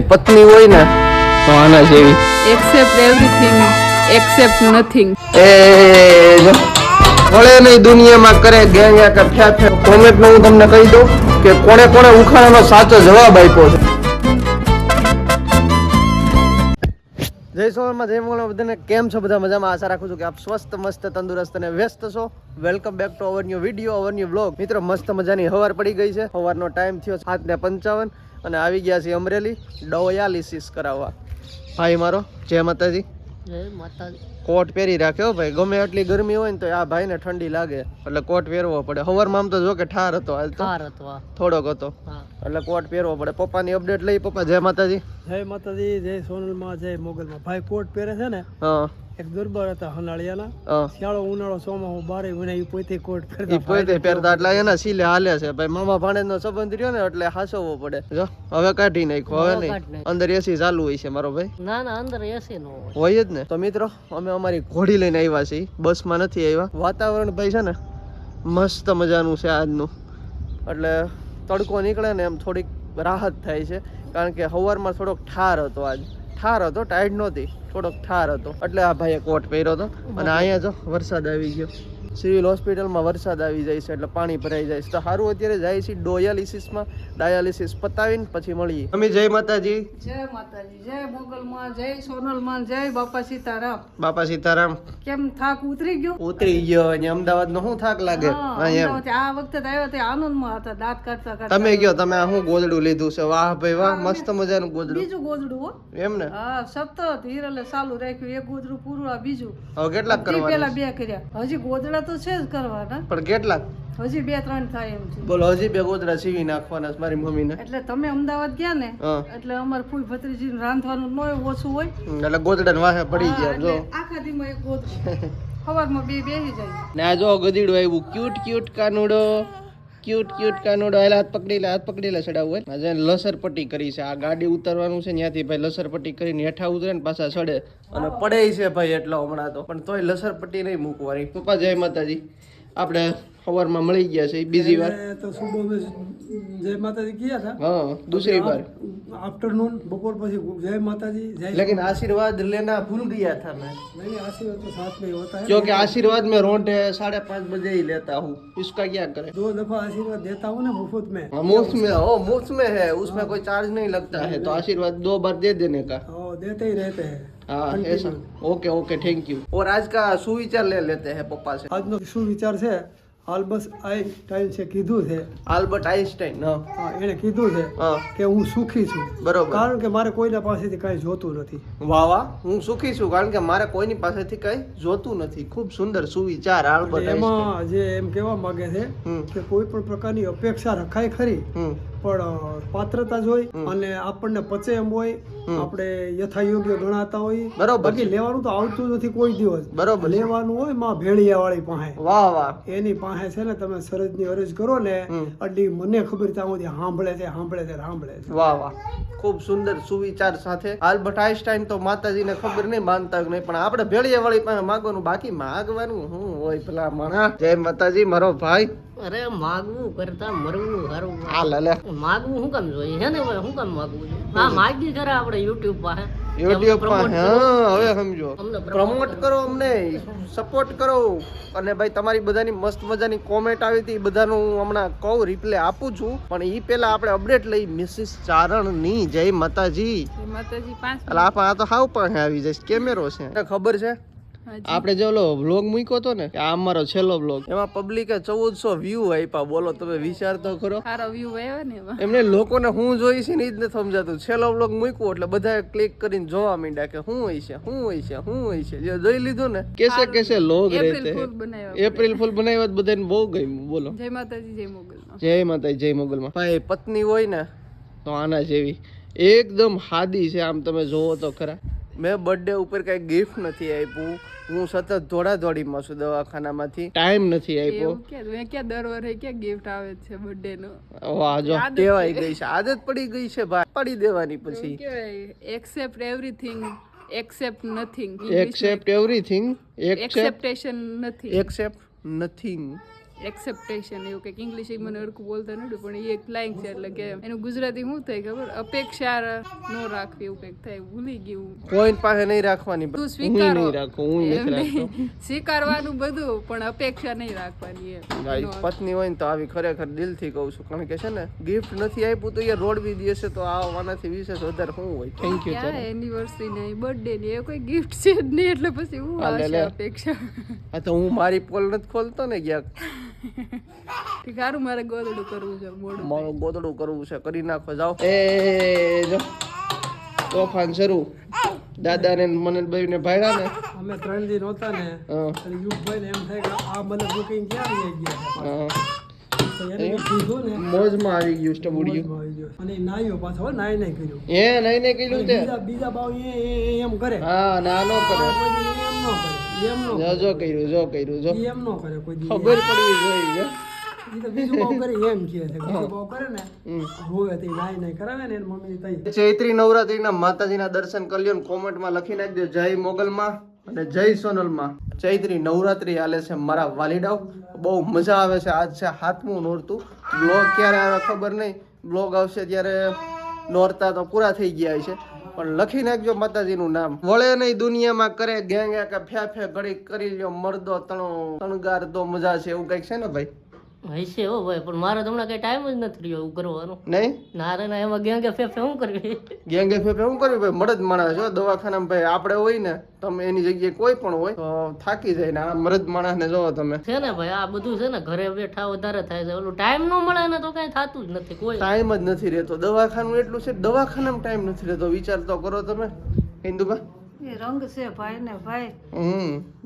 પત્ની હોય ને તો આના જેવી. એક્સેપ્ટ એવરીથિંગ એક્સેપ્ટ નથિંગ એ જો નહીં દુનિયામાં કરે ગયા કે ફ્યા ફ્યા કોમેન્ટમાં હું તમને કહી દઉં કે કોણે કોણે ઉખાણાનો સાચો જવાબ આપ્યો છે. જય સોનમાં જય મોગલ બધાને કેમ છો? બધા મજામાં? આશા રાખું છું કે આપ સ્વસ્થ, મસ્ત, તંદુરસ્ત અને વ્યસ્ત છો. Welcome back to our new video our new blog મિત્રો, મસ્ત મજાની હવાર પડી ગઈ છે. સવારનો ટાઈમ થયો સાત ને પંચાવન અને આવી ગયા છે અમરેલી ડોયાલિસિસ કરાવવા. ભાઈ મારો, જય માતાજી. જય માતાજી. કોટ પહેરી રાખ્યો ભાઈ. ગમે એટલી ગરમી હોય ને તો આ ભાઈને ઠંડી લાગે. એટલે કોટ પહેરવો પડે. સવારમાં આમ તો જો કે ઠાર હતો આજ તો. થોડોક હતો. એટલે કોટ પહેરવો પડે. પપ્પાની અપડેટ લઈ પપ્પા. જય માતાજી. જય માતાજી જય સોનલમાં જય મોગલમાં. ભાઈ કોટ પહેરે છે ને હા. એક દુર્બળ હતા હનાળિયાના. શિયાળો ઉનાળો ચોમાસું બારે વિના એ પોતે કોટ પહેરતા પોતે પહેરતા એટલે એના સીલે હાલે છે. ભાઈ મામા ભાણેજ નો સંબંધ રહ્યો ને એટલે હાસવવો પડે. જો હવે કાઢી નાખ્યો હવે નહીં. અંદર એસી ચાલુ હોય છે મારો ભાઈ. ના ના અંદર એસી નો હોય. હોય જ ને. તો મિત્રો અમે અમારી ઘોડી લઈને આવ્યા છીએ. બસમાં નથી આવ્યા. વાતાવરણ ભાઈ છે ને મસ્ત મજાનું છે આજનું. એટલે તડકો નીકળે ને એમ થોડીક રાહત થાય છે. કારણ કે સવારમાં થોડોક ઠાર હતો આજ. ઠાર હતો ટાઈડ નહોતી. થોડોક ઠાર હતો. એટલે આ ભાઈએ કોટ પહેર્યો હતો. અને અહીંયા જો વરસાદ આવી ગયો. સિવિલ હોસ્પિટલમાં વરસાદ આવી જાય છે એટલે પાણી ભરાઈ જાય છે. તો સારું અત્યારે જાય છે ડોયાલિસિસમાં. ડાયાલિસિસ પતાવીને પછી મળીએ. અમે જય માતાજી. જય માતાજી જય મોગલમાં જય સોનલમાં જય બાપા સીતારામ. બાપા સીતારામ. કેમ થાક ઉતરી ગયો? ઉતરી ગયો અને અમદાવાદ નો શું થાક લાગે? આ વખતે આવ્યો તે આનંદમાં હતા દાંત કાઢતા કાઢતા. તમે ગયો તમે હું શું ગોદડું લીધું છે? વાહ ભાઈ વાહ મસ્ત મજાનું ગોદડું. બીજું ગોદડું હો. એમ ને? હા સતત હિરલે ચાલુ રાખ્યું એક ગોદડું પૂરું આ બીજું. હવે કેટલા કરવા પેલા બે કર્યા. હજી ગોદડા તો છે જ કરવાના. પણ કેટલા હજી બે ત્રણ થાય એમ છે. બોલો હજી બે ગોદડા સીવી નાખવાના મારી મારી મમ્મીને. એટલે તમે અમદાવાદ ગયા ને એટલે અમારે ફૂઈ ભત્રીજી રાંધવાનું નોય ઓછું હોય. એટલે ગોદડા વાહે પડી જાય ગયા જો. આખા દીમાં એક ગોદડું સવારમાં બે બેસી જાય. ને જો ગધીડું આવ્યું cute cute Kanudo. Cute cute Kanudo. એટલે હાથ પકડી લે હાથ પકડી લે ચડાવવું હોય. આજે લસરપટ્ટી કરી છે. આ ગાડી ઉતારવાનું છે ત્યાંથી ભાઈ લસરપટ્ટી કરીને હેઠા ઉતરે ને પાછા સડે. અને પડે છે ભાઈ એટલો હમણાં તો. પણ તોય લસરપટ્ટી નહીં મૂકવાની. પપ્પા જય માતાજી. આપણે સવારમાં મળી ગયા છે બીજી વાર. તો જય માતાજી કિયા था हाँ दूसरी बार आफ्टरनून बपोर પછી જય માતાજી જય लेकिन आशीर्वाद लेना भूल गया था मैं नहीं आशीर्वाद तो साथ में ही होता है क्योंकि आशीर्वाद में रोंटे साढ़े पाँच बजे ही लेता हूँ इसका क्या करें दो दफा आशीर्वाद देता हूँ ना मुफ्त में हाँ, मुफ्त में हो मुफ्त में है उसमें कोई चार्ज नहीं लगता है तो आशीर्वाद दो बार दे देने का और देते ही रहते हैं हाँ ऐसा ओके ओके थैंक यू और आज का सुविचार ले लेते हैं पप्पा से આજનો શું વિચાર છે આલ્બસ આઈન્સ્ટાઈન છે કીધું છે. આલ્બર્ટ આઈન્સ્ટાઈન હા. એણે કીધું છે કે હું સુખી છું. બરોબર. કારણ કે મારે કોઈના પાસેથી કાંઈ જોતું નથી. વાહ વાહ. હું સુખી છું કારણ કે મારે કોઈની પાસેથી કાંઈ જોતું નથી. ખૂબ સુંદર સુવિચાર આલ્બર્ટ એમાં જે એમ કહેવા માંગે છે કે કોઈ પણ પ્રકારની અપેક્ષા રખાય ખરી પણ પાત્રતા જોઈ અને આપણને પચે એમ હોય. આપણે યથાયોગ્ય ગણાતા હોય. બરોબર બાકી લેવાનું તો આવતું નથી કોઈ દિવસ. બરોબર લેવાનું હોયમાં ભેળિયા વાળી પાસે. વાહ વાહ. એની પાસે છે ને તમે સરજની અરજ કરો ને. એટલે મને ખબર ત્યાં સુધી સાંભળે છે સાંભળે છે સાંભળે છે. વાહ વાહ. ખૂબ સુંદર સુવિચાર સાથે. આલ્બર્ટ આઈન્સ્ટાઈન તો માતાજીને ખબર નહીં માનતા નહીં પણ આપણે ભેળિયા વાળી પાસે માગવાનું બાકી માગવાનું હું હોય પેલા મણા જય માતાજી મારો ભાઈ. અરે માગવું કરતા મરવું હારું. હા લલે માગવું શું કામ જોઈએ? હે ને શું કામ માગવું જોઈએ હા માગી ખરા આપણે યુટ્યુબ પાસે યુટ્યુબ પર હા હવે સમજો. પ્રમોટ કરો. અમને સપોર્ટ કરો. અને ભાઈ તમારી બધાની મસ્ત મજાની કોમેન્ટ આવી હતી. બધાનું હું હમણાં કહું રિપ્લે આપું છું. પણ એ પહેલા આપણે અપડેટ લઈ. મિસિસ ચારણની. જય માતાજી. માતાજી પાંચ એટલે આ તો હાવ પાસે આવી જઈશ. કેમેરો છે. ખબર છે. આપણે જે લો વ્લોગ મૂક્યો હતો ને આ અમારો છેલ્લો વ્લોગ એમાં પબ્લિકે ચૌદસો વ્યૂ આપ્યા બોલો તમે વિચાર તો ખરો સારો વ્યૂ આવ્યો ને એમને લોકોને હું જોઈ છે ને એ જ નથી સમજાતું. છેલ્લો વ્લોગ મૂક્યો એટલે બધા ક્લિક કરીને જોવા માંડ્યા કે શું હોય છે શું હોય છે શું હોય છે. જે જોઈ લીધું ને કેસે કેસે લોગ એપ્રિલ રહેતે એપ્રિલ ફૂલ બનાવ્યા બધા. બધાને બહુ ગમ્યું બોલો. જય માતાજી જય મોગલ જય માતા જય મોગલમાં. ભાઈ પત્ની હોય ને તો આના જેવી. એકદમ હાદી છે આમ તમે જોવો તો ખરા. મેં બર્થડે ઉપર કઈ ગિફ્ટ નથી આપ્યું. હું સતત દોડા દોડીમાં છું દવાખાનામાંથી. ટાઈમ નથી આપ્યો. મેં ક્યાં દર વર્ષે ક્યાં ગિફ્ટ આવે છે બર્થડે નો? વાહ જો. ટેવાઈ ગઈ છે. આદત પડી ગઈ છે ભાઈ. પડી દેવાની પછી. Accept everything accept nothing accept everything expectation નથી એક્સેપ્ટ નથિંગ એક્સેપ્ટેશન એવું કંઈક ઇંગ્લિશ એ મને અડકું બોલતા નથી પણ એ એક લાઈન છે એટલે કે એનું ગુજરાતી શું થાય ખબર? અપેક્ષા ન રાખવી એવું કંઈક થાય ભૂલી ગયું. કોઈ પાસે નહીં રાખવાની તું સ્વીકારો. નહીં નહીં. સ્વીકારવાનું બધું પણ અપેક્ષા નહીં રાખવાની એ પત્ની હોય ને તો આવી ખરેખર દિલથી કહું છું. કારણ કે છે ને ગિફ્ટ નથી આપ્યું તો એ રોડ બી દેશે તો આવવાનાથી વિશેષ વધારે શું હોય? થેન્ક યુ ક્યાં એનિવર્સરી ને બર્થડે ને એ કોઈ ગિફ્ટ છે જ નહીં એટલે પછી હું હા, આવશે અપેક્ષા. આ તો હું મારી પોલ નથી ખોલતો ને ક્યાંક. કે સારું મારે ગોદડું કરવું છે મોડું મારું ગોદડું કરવું છે કરી નાખો જાઓ. એ જો. તોફાન શરૂ. દાદા ને મને ભાઈ ને ભાડ્યા ને. અમે ત્રણ દિન હતા ને યુગભાઈ ને એમ થાય કે આ મને બુકિંગ ક્યાં આવી ગયા મોજમાં આવી ગયું સ્ટબુડિયું. અને પાછો હો, નાહી નાહી કર્યું. એ નહીં નહીં કીધું તે. બીજા બીજા બાવ એમ કરે. હા ના કરે. એમ ન કરે. જો જો કર્યું. જો કર્યું જો. એમ નો કરે કોઈ ખબર પડવી જોઈએ જો. કરે કરે ચૈત્રી નવરાત્રીના માતાજીના દર્શન કર્યો ને કોમેન્ટમાં લખી નાખજો. જય મોગલમાં અને જય સોનલમાં. ચૈત્રી નવરાત્રી હાલે છે મારા વાલીડાઓ બહુ મજા આવે છે. આજ છે હાથમું નોરતું. બ્લોગ ક્યારે આવે ખબર નહીં. બ્લોગ આવશે ત્યારે નોરતા તો પૂરા થઈ ગયા છે. પણ લખી નાખજો માતાજીનું નામ. વળે નહીં દુનિયામાં કરે ગેંગ કે ફે ફે ઘડી કરી લ્યો, મરદો તણો તણગાર તો મજા છે, એવું કંઈક છે ને ભાઈ? હશે હો ભાઈ પણ મારે તો હમણાં કઈ ટાઈમ જ નથી રહ્યો એવું કરવાનો. નહીં? ના રે ના એમાં ગયા ફેફે શું કરવી? ગેંગે ફેફે શું કર્યું ભાઈ મરદ માણસ જો દવાખાનામાં ભાઈ આપણે હોય ને તમે એની જગ્યાએ કોઈ પણ હોય તો થાકી જાય ને આ મરદ માણસને જોવો તમે. છે ને ભાઈ આ બધું છે ને ઘરે બેઠા વધારે થાય છે. ઓલું ટાઈમ ન મળે ને તો કઈ થતું જ નથી કોઈ. ટાઈમ જ નથી રહેતો. દવાખાનું એટલું છે દવાખાનામાં ટાઈમ નથી રહેતો. વિચાર તો કરો તમે હિન્દુબા. એ રંગ છે ભાઈ ને ભાઈ.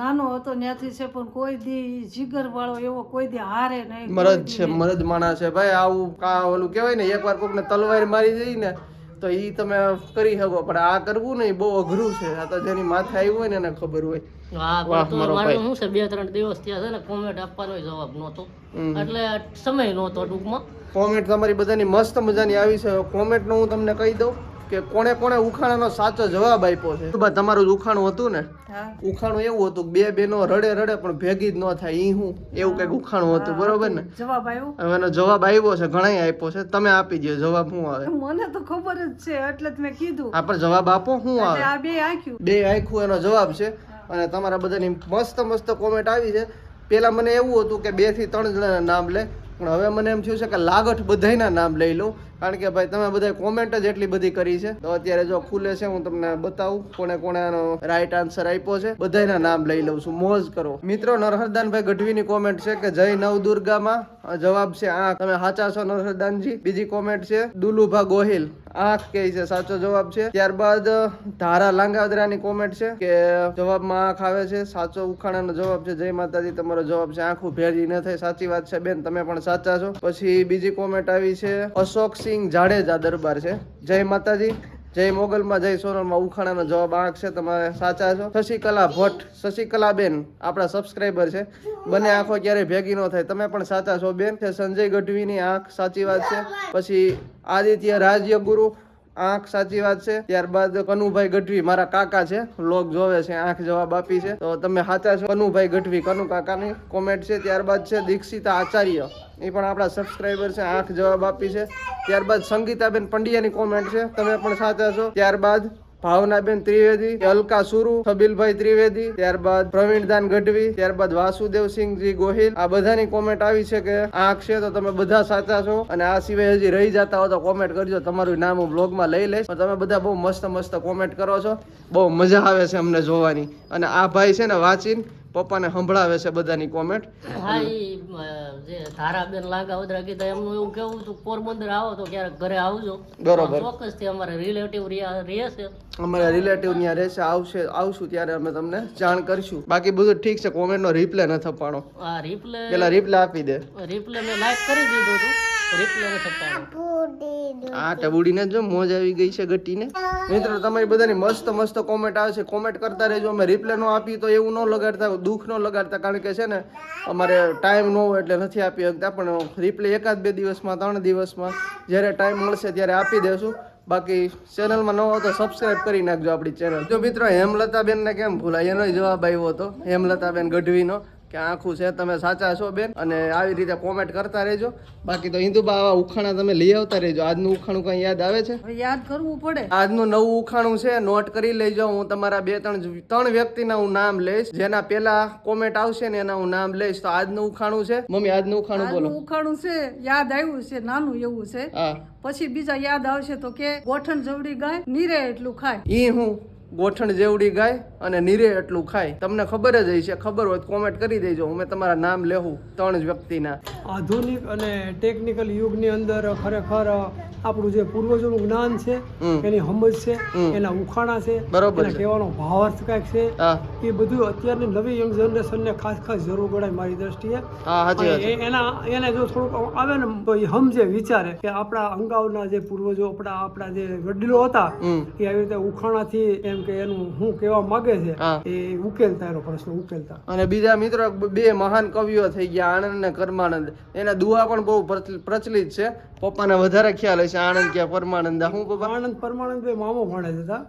નાનો હતો ત્યાંથી છે પણ કોઈ દી જીગર વાળો એવો કોઈ દી હારે નહીં મરદ છે મરદ માણસ છે ભાઈ આવું કા ઓલું કહેવાય ને એકવાર કોકને તલવાર મારી દઈ ને તો એ તમે કરી શકો પણ આ કરવું નહીં બહુ અઘરું છે. આ તો જેની માથે આવ્યું હોય ને એને ખબર હોય. હા વાહ, મારો ભાઈ. શું છે બે ત્રણ દિવસ ત્યાં છે ને કોમેન્ટ આપવાનો જવાબ નહોતો. એટલે સમય નહોતો ટૂંકમાં. કોમેન્ટ તમારી બધાની મસ્ત મજાની આવી છે. કોમેન્ટનો હું તમને કહી દઉં. કે કોણે કોણે ઉખાણાનો સાચો જવાબ આપ્યો છે. બા તમારું ઉખાણું હતું ને? ઉખાણું એવું હતું બે બેનો રડે રડે પણ ભેગી જ ન થાય ઈ હું એવું કંઈક ઉખાણું હતું બરોબર ને? જવાબ આવ્યો હવે એનો જવાબ આવ્યો છે ઘણાય આપ્યો છે તમે આપી દો જવાબ શું આવે? મને તો ખબર જ છે એટલે જ મેં કીધું. આ જવાબ આપો શું આવે? આ બે આખ્યું બે આખું એનો જવાબ છે અને તમારા બધાની મસ્ત મસ્ત કોમેન્ટ આવી છે. પેલા મને એવું હતું કે બેથી ત્રણ જણાના નામ લે પણ હવે મને એમ થયું છે કે લાગઠ બધાયના નામ લઈ લઉં કારણ કે ભાઈ, તમે બધા કોમેન્ટ જ એટલી બધી કરી છે. તો અત્યારે જો ખુલે છે, હું તમને બતાવું કોને કોને રાઈટ આન્સર આપ્યો છે. બધાના નામ લઈ લઉં છું. મોજ કરો. મિત્રો, નરહરદાનભાઈ ગઢવીની કોમેન્ટ છે કે જય નવદુર્ગામાં અ જવાબ છે આંખ તમે સાચા છો નરહરદાનજી બીજી કોમેન્ટ છે, દુલુભા ગોહિલ. આંખ કે છે, સાચો જવાબ છે. ત્યારબાદ, ધારા લાંગાદરાની કોમેન્ટ છે, કે જવાબમાં આંખ આવે છે. સાચો ઉખાણાનો જવાબ છે, જય માતાજી, તમારો જવાબ છે, આંખું ભેરી ન થાય. સાચી વાત છે, બેન, તમે પણ સાચા છો. પછી બીજી કોમેન્ટ આવી છે અશોક સિંહ જાડેજા દરબાર છે. જય માતાજી. જય મોગલમાં, જય સોનલમાં ઉખાણાનો જવાબ આંખ છે. તમે સાચા છો? શશિકલા ભટ્ટ શશિકલા બેન આપણા સબસ્ક્રાઈબર છે. બંને આંખો ક્યારેય ભેગી ન થાય. તમે પણ સાચા છો બેન? છે સંજય ગઢવીની આંખ, સાચી વાત છે. પછી આદિત્ય રાજ્ય ગુરુ આંખ, સાચી વાત છે. ત્યારબાદ કનુભાઈ ગઢવી, મારા કાકા છે. લોક જોવે છે, આંખ જવાબ આપી છે. તો તમે સાચા છો? કનુભાઈ ગઢવી, કનુ કાકાની કોમેન્ટ છે. ત્યારબાદ છે દીક્ષિતા આચાર્ય. એ પણ આપણા સબસ્ક્રાઈબર છે, આંખ જવાબ આપી છે. ત્યારબાદ સંગીતાબેન પંડ્યાની કોમેન્ટ છે, તમે પણ સાચા છો. ત્યારબાદ ભાવનાબેન ત્રિવેદી, અલકા સુરુ છબીલભાઈ ત્રિવેદી, ત્યારબાદ પ્રવીણદાન ગઢવી, ત્યારબાદ વાસુદેવસિંહજી ગોહિલ. આ બધાની કોમેન્ટ આવી છે કે આંખ છે તો તમે બધા સાચા છો. અને આ સિવાય હજી રહી જતા હો તો કોમેન્ટ કરજો. તમારું નામ હું બ્લોગમાં લઈ લઈશ. તમે બધા બહુ મસ્ત મસ્ત કોમેન્ટ કરો છો. બહુ મજા આવે છે અમને જોવાની. અને આ ભાઈ છે ને વાંચીને પપ્પાને સંભળાવે છે બધાની કોમેન્ટ હા એ જે ધારાબેન લાગા વદરા કીધા એમનું એવું કેવું હતું પોરબંદર આવો તો ક્યારેક ઘરે આવજો. બરોબર. ચોક્કસથી અમારે રિલેટિવ રહેશે. અમારા રિલેટિવ ત્યાં રહેશે આવશે આવશું ત્યારે અમે તમને જાણ કરશું. બાકી બધું ઠીક છે કોમેન્ટનો રિપ્લે ન થપાણો આ રિપ્લે પેલા રિપ્લે આપી દે. રિપ્લે મેં લાઈક કરી દીધું હતું. આ ટબુડીને જો મોજ આવી ગઈ છે ગટીને મિત્રો તમારી બધાની મસ્ત મસ્ત કોમેન્ટ આવે છે. કોમેન્ટ કરતા રહેજો. અમે રિપ્લે નો આપી તો એવું ન લગાડતા દુઃખ ન લગાડતા કારણ કે છે ને અમારે ટાઈમ ન હોય એટલે નથી આપી શકતા પણ રિપ્લે એકાદ બે દિવસમાં ત્રણ દિવસમાં જ્યારે ટાઈમ મળશે ત્યારે આપી દેશું. બાકી ચેનલમાં ન હોય તો સબસ્ક્રાઇબ કરી નાખજો આપણી ચેનલ જો મિત્રો હેમલતાબેન ને કેમ ભૂલાય એનો જવાબ આવ્યો હતો હેમલતાબેન ગઢવીનો. કે આખું છે તમે સાચા છો બેન અને આવી રીતે કોમેન્ટ કરતા રહેજો. બાકી તો હિન્દુબા આવા ઉખાણા તમે લઈ આવતા રહેજો. આજનું ઉખાણું કઈ યાદ આવે છે? યાદ કરવું પડે. આજનું નવું ઉખાણું છે નોટ કરી લેજો. હું તમારા બે ત્રણ ત્રણ વ્યક્તિના હું નામ લઈશ. જેના પેલા કોમેન્ટ આવશે ને એના હું નામ લઈશ. તો આજનું ઉખાણું છે? મમ્મી આજનું ઉખાણું બોલો. ઉખાણું છે યાદ આવ્યું છે નાનું એવું છે. પછી બીજા યાદ આવશે તો કે ગોઠણ જવડી ગાય નીરે એટલું ખાય. ઈ હું ગોઠણ જેવડી ગાય અને નીરે એટલું ખાય. તમને ખબર જ હશે ખબર હોય કોમેન્ટ કરી દેજો. હું તમારા નામ લેવું ત્રણ જ વ્યક્તિના. આધુનિક અને ટેકનિકલ યુગની અંદર ખરેખર આપણું જે પૂર્વજોનું જ્ઞાન છે એની સમજ છે એના ઉખાણા છે બરોબર. કહેવાનો ભાવાર્થ કાંઈક છે એ બધું અત્યારની નવી યંગ જનરેશનને ખાસ ખાસ જરૂર ગણાય મારી દ્રષ્ટિએ. એના એને જો થોડુંક આવે ને તો એ સમજે વિચારે કે આપણા અંગાઓના જે પૂર્વજો આપણા આપણા જે વડીલો હતા એ આવી રીતે ઉખાણાથી એમ કે એનું શું કહેવા માંગે છે એ ઉકેલતા એનો પ્રશ્ન ઉકેલતા અને બીજા મિત્રો બે મહાન કવિઓ થઈ ગયા આનંદ અને કર્માનંદ. એના દુહા પણ બહુ પ્રચલિત છે. પપ્પાને વધારે ખ્યાલ હશે આણંદ કે પરમાનંદ. હું પપ્પા આણંદ પરમાનંદ બે મામો ભણે હતા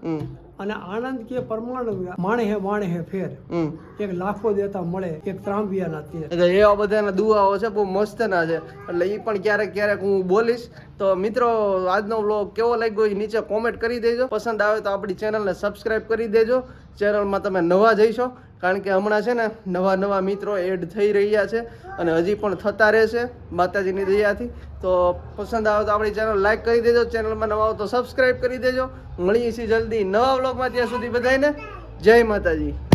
અને આનંદ કે પરમાણુ માણે હે માણે હે ફેર. એક લાખો દેતા મળે એક ત્રાંબિયાના તેર એટલે એવા બધાના દુઆઓ છે બહુ મસ્તના છે. એટલે એ પણ ક્યારેક ક્યારેક હું બોલીશ. તો મિત્રો આજનો વ્લોગ કેવો લાગ્યો એ નીચે કોમેન્ટ કરી દેજો. પસંદ આવે તો આપણી ચેનલને સબસ્ક્રાઇબ કરી દેજો. ચેનલમાં તમે નવા જઈશો, કારણ કે હમણાં છે ને નવા નવા મિત્રો એડ થઈ રહ્યા છે અને હજી પણ થતા રહેશે માતાજીની દયાથી. તો પસંદ આવે તો આપણી ચેનલ લાઈક કરી દેજો ચેનલમાં નવા આવો તો સબસ્ક્રાઇબ કરી દેજો. મળીએ છીએ જલ્દી નવા બ્લોગમાં ત્યાં સુધી બધાને જય માતાજી.